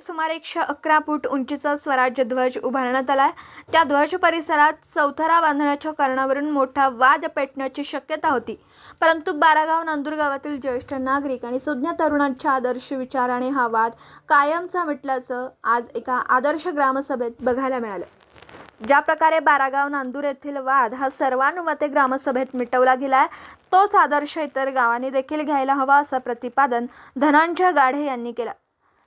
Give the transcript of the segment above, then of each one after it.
सुमारे एकशे अकरा फूट उंचीचा स्वराज्य ध्वज उभारण्यात आलाय त्या ध्वज परिसरात चौथरा बांधण्याच्या कारणावरून मोठा वाद पेटण्याची शक्यता होती. परंतु बारागाव नांदूर गावातील ज्येष्ठ नागरिक आणि सुज्ञ तरुणांच्या आदर्श विचाराने हा वाद कायमचा मिटल्याचं आज एका आदर्श ग्रामसभेत बघायला मिळालं. ज्या प्रकारे बारागाव नांदूर येथील वाद हा सर्वानुमते ग्रामसभेत मिटवला गेलाय तोच आदर्श इतर गावांनी देखील घ्यायला हवा असं प्रतिपादन धनंजय गाढे यांनी केलं.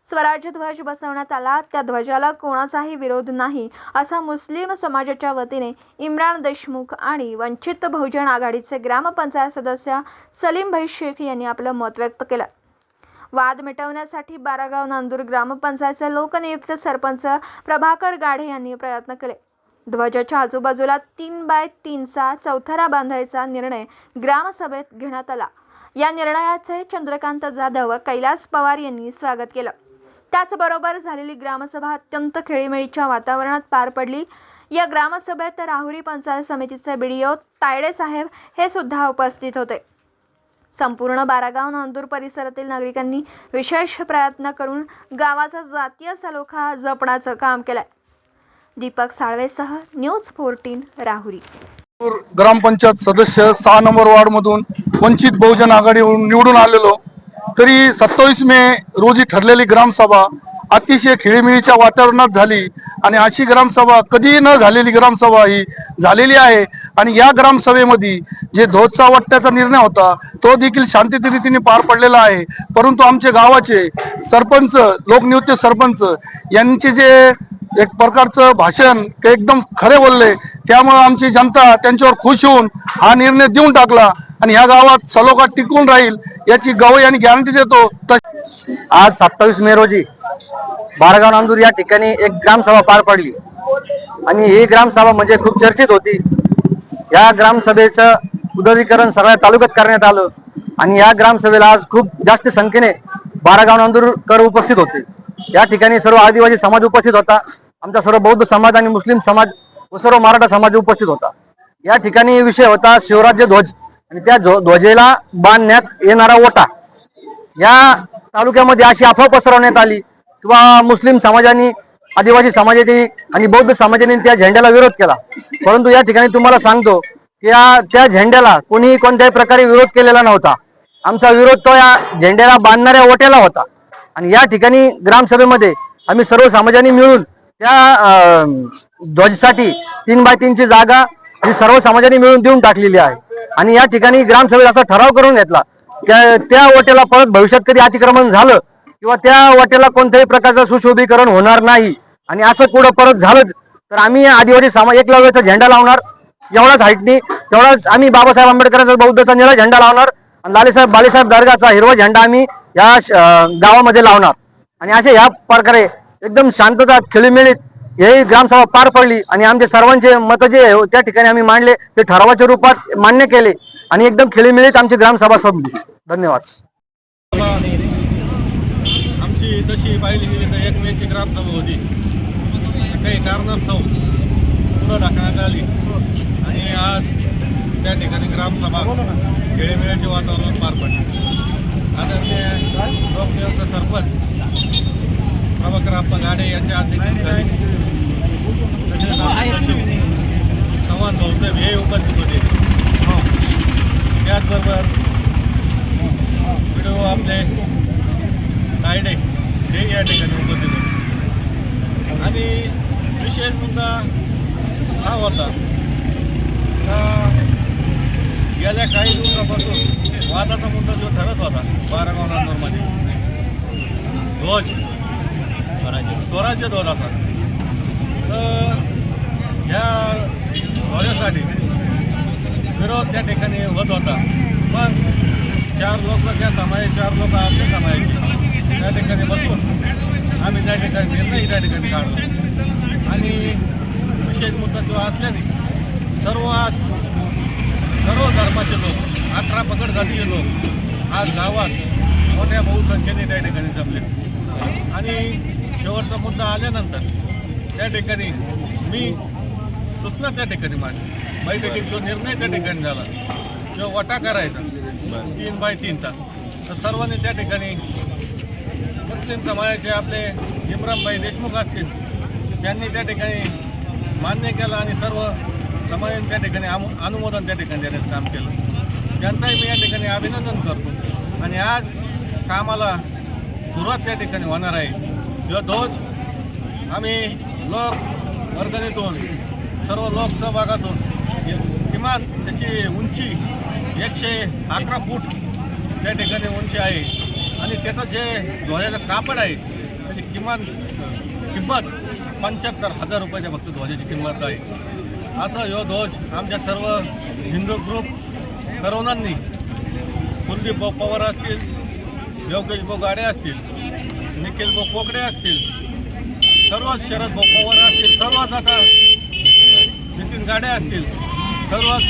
स्वराज्य ध्वज बसवण्यात आला. त्या ध्वजाला कोणाचाही विरोध नाही असा मुस्लिम समाजाच्या वतीने इम्रान देशमुख आणि वंचित बहुजन आघाडीचे ग्रामपंचायत सदस्य सलीम भाई शेख यांनी आपलं मत व्यक्त केलं. वाद मिटवण्यासाठी बारागाव नांदूर ग्रामपंचायतचे लोकनियुक्त सरपंच प्रभाकर गाढे यांनी प्रयत्न केले. ध्वजाच्या आजूबाजूला तीन बाय तीनचा चौथरा बांधायचा निर्णय ग्रामसभेत घेण्यात आला. या निर्णयाचे चंद्रकांत जाधव व कैलास पवार यांनी स्वागत केलं. त्याचबरोबर झालेली ग्रामसभा अत्यंत खेळीमेळीच्या वातावरणात पार पडली. या ग्रामसभेत राहुरी पंचायत समितीचे बीडीओ तायडे साहेब हे सुद्धा उपस्थित होते. संपूर्ण बारागाव नांदूर परिसरातील नागरिकांनी विशेष प्रयत्न करून गावाचा जातीय सलोखा जपण्याचं काम केलंय. दीपक साळवेसह न्यूज फोर्टीन राहुरी. ग्रामपंचायत सदस्य सहा नंबर वार्ड मधून वंचित बहुजन आघाडीवरून निवडून आलेलो. तरी सत्तावीस मे रोजी ठरलेली ग्रामसभा अतिशय खिळीमिळीच्या वातावरणात झाली आणि अशी ग्रामसभा कधी न झालेली ग्रामसभा ही झालेली आहे. आणि या ग्रामसभेमध्ये जे ध्वजचा वाटण्याचा निर्णय होता तो देखील शांतीत रीतीने पार पडलेला आहे. परंतु आमचे गावाचे सरपंच लोकनियुक्त सरपंच यांचे जे एक प्रकारचं भाषण ते एकदम खरे बोलले. त्यामुळे आमची जनता त्यांच्यावर खुश होऊन हा निर्णय देऊन टाकला आणि ह्या गावात सलोखा टिकून राहील याची गवई आणि गॅरंटी देतो. आज सत्तावीस मे रोजी बारगाव नांदूर या ठिकाणी एक ग्रामसभा पार पडली. आणि ही ग्रामसभा म्हणजे खूप चर्चित होती. या ग्रामसभेचं उदरीकरण सगळ्या तालुक्यात करण्यात आलं. आणि या ग्रामसभेला आज खूप जास्त संख्येने बारागाव नांदूरकर उपस्थित होते. या ठिकाणी सर्व आदिवासी समाज उपस्थित होता. आमचा सर्व बौद्ध समाज आणि मुस्लिम समाज व सर्व मराठा समाज उपस्थित होता. या ठिकाणी विषय होता शिवराज्य ध्वज. आणि त्या ध्व- ध्वजेला बांधण्यात येणारा ओटा. या तालुक्यामध्ये अशी अफवा पसरवण्यात आली. किंवा मुस्लिम समाजाने आदिवासी समाजाने आणि बौद्ध समाजाने त्या झेंड्याला विरोध केला. परंतु या ठिकाणी तुम्हाला सांगतो की या त्या झेंड्याला कोणीही कोणत्याही प्रकारे विरोध केलेला नव्हता. आमचा विरोध तो या झेंड्याला बांधणाऱ्या ओट्याला होता. आणि या ठिकाणी ग्रामसभेमध्ये आम्ही सर्व समाजाने मिळून त्या अं, ध्वजसाठी तीन बाय तीनची जागा ही सर्व समाजाने मिळून देऊन टाकलेली आहे. आणि या ठिकाणी ग्रामसभेत असा ठराव करून घेतला त्या त्या वाटेला परत भविष्यात कधी अतिक्रमण झालं किंवा त्या वाटेला कोणत्याही प्रकारचं सुशोभीकरण होणार नाही आणि असं पुढं परत झालं तर आम्ही आदिवासी समाज एकलव्याचा झेंडा लावणार. एवढाच हाईटनी तेवढाच आम्ही बाबासाहेब आंबेडकरांचा बौद्धचा निळा झेंडा लावणार आणि लालेसाहेब बालेसाहेब दर्गाचा हिरवा झेंडा आम्ही या श- गावामध्ये लावणार. आणि अशा ह्या प्रकारे एकदम शांतता खेळीमेळीत ही ग्रामसभा पार पडली आणि आमचे सर्वांचे मत जे हो, त्या ठिकाणी आम्ही मांडले ते ठरावाच्या रूपात मान्य केले आणि एकदम खेळीमेळीत आमची ग्रामसभा संपली. धन्यवाद. आमची तशी पाहिली गेली तर एक मेची ग्रामसभा होती. काही कारणास्तव पुढं ढकलण्यात आली. आणि आज त्या ठिकाणी ग्रामसभा खेळीमेळीचे वातावरण पार पडले. आदरणीय लोकनियुक्त सरपंच प्रभाकर आप्पा गाडे यांच्या अध्यक्षतेखाली. तसेच सचिव संवाद भाऊसाहेब हे उपस्थित होते. त्याचबरोबर व्हिडिओ आपले नायडे हे या ठिकाणी उपस्थित होते. आणि विशेष मुद्दा हा होता गेल्या काही दिवसापासून वादाचा मुद्दा जो ठरत होता बारागाव नांदूरमध्ये ध्वज. स्वराज्य ध्वज असा. तर ह्या ध्वजासाठी विरोध त्या ठिकाणी होत होता. पण चार लोक त्या समाजाचे चार लोक आमच्या समाजाचे त्या ठिकाणी बसून आम्ही त्या ठिकाणी निर्णय त्या ठिकाणी काढला. आणि विशेष मुद्दा जो असल्याने सर्व आज सर्व धर्माचे लोक अठरा पकड जातीचे लोक आज गावात मोठ्या बहुसंख्येने त्या ठिकाणी जमले. आणि शेवटचा मुद्दा आल्यानंतर त्या ठिकाणी मी सूचना त्या ठिकाणी मांडली बैठकीत जो निर्णय त्या ठिकाणी झाला जो वटा करायचा तीन बाय तीनचा तर सर्वांनी त्या ठिकाणी मुस्लिम समाजाचे आपले इम्रानभाई देशमुख असतील त्यांनी त्या ठिकाणी मान्य केलं आणि सर्व समाजाने त्या ठिकाणी आमो अनुमोदन त्या ठिकाणी देण्याचं काम केलं. त्यांचंही मी या ठिकाणी अभिनंदन करतो. आणि आज कामाला सुरुवात त्या ठिकाणी होणार आहे. जो ध्वज आम्ही लोक वर्गणीतून सर्व लोकसहभागातून किमान त्याची उंची एकशे अकरा फूट त्या ठिकाणी उंची आहे. आणि त्याचं जे ध्वजाचं कापड आहे त्याची किमान किंमत पंच्याहत्तर हजार रुपयाच्या फक्त ध्वजाची किंमत आहे. असं ह्यो ध्वज आमच्या सर्व हिंदू ग्रुप तरुणांनी कुलदीप भाऊ पवार असतील योगेश भाऊ गाडे असतील निखिल भाऊ असतील सर्वच शरद भाऊ असतील सर्वच आता नितीन गाडे असतील सर्वच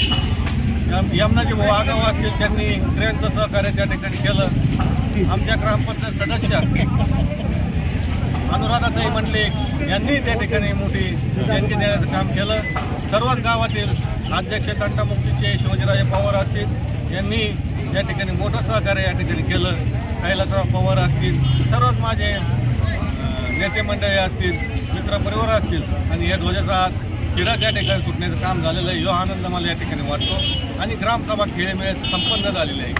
यम- यमनाजी भाऊ आगाव असतील त्यांनी क्रेनचं सहकार्य त्या ठिकाणी केलं. आमच्या ग्रामपंचायत सदस्य अनुराधाताई मंडलिक यांनी त्या ठिकाणी मोठी देणगी देण्याचं काम केलं. सर्वच गावातील अध्यक्ष तंटामुक्तीचे शिवाजीराजे पवार असतील यांनी या ठिकाणी मोठं सहकार्य या ठिकाणी केलं. कैलासराव पवार असतील सर्वच माझे नेते मंडळी असतील मित्रपरिवार असतील आणि या ध्वजाचा आज क्रीडा त्या ठिकाणी सुटण्याचं काम झालेलं आहे. यो आनंद मला या ठिकाणी वाटतो. आणि ग्रामसभा खेळेमेळे संपन्न झालेले आहे.